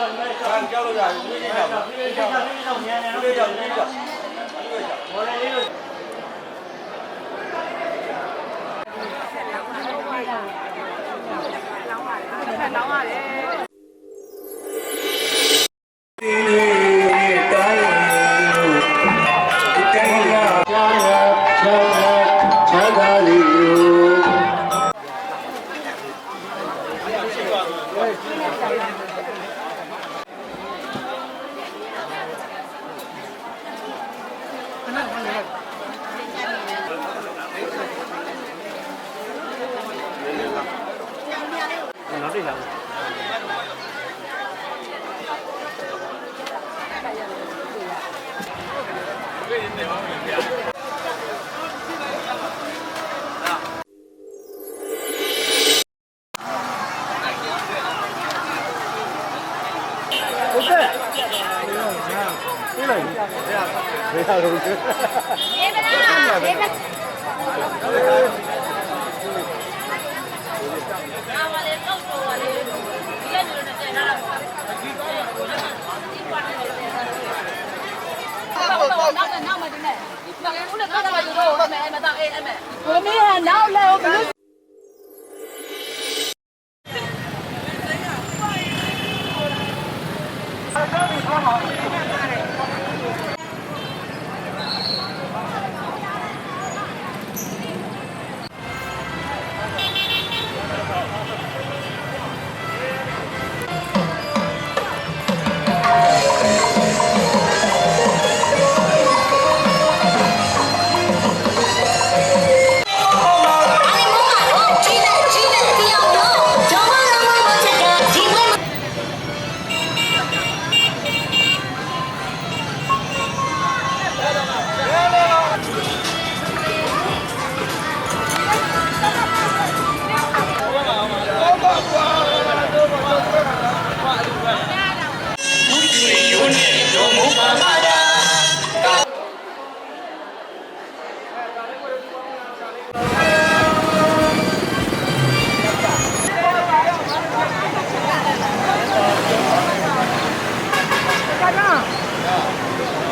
ကြောက်လို့ရတယ်ပြေးကြောက်ပြေးကြောက်ပြေးကြောက်မြန်မြန်ပြေးကြောက်ပြေးကြောက်ဘောရလေးလို့ဆက်လောင်းပါဆက်လောင်းပါဆက်လောင်းပါလေ 这个嗯好的谢谢您的流量嗯好的不是别别别 နောက်နောက်မှဒီမဲ့ဘုရားကတော့တော့တော့ဟိုမဲ့အဲ့မဲ့တော့အဲ့မဲ့ဘုမင်းဟာနောက်လဲဘုရား が。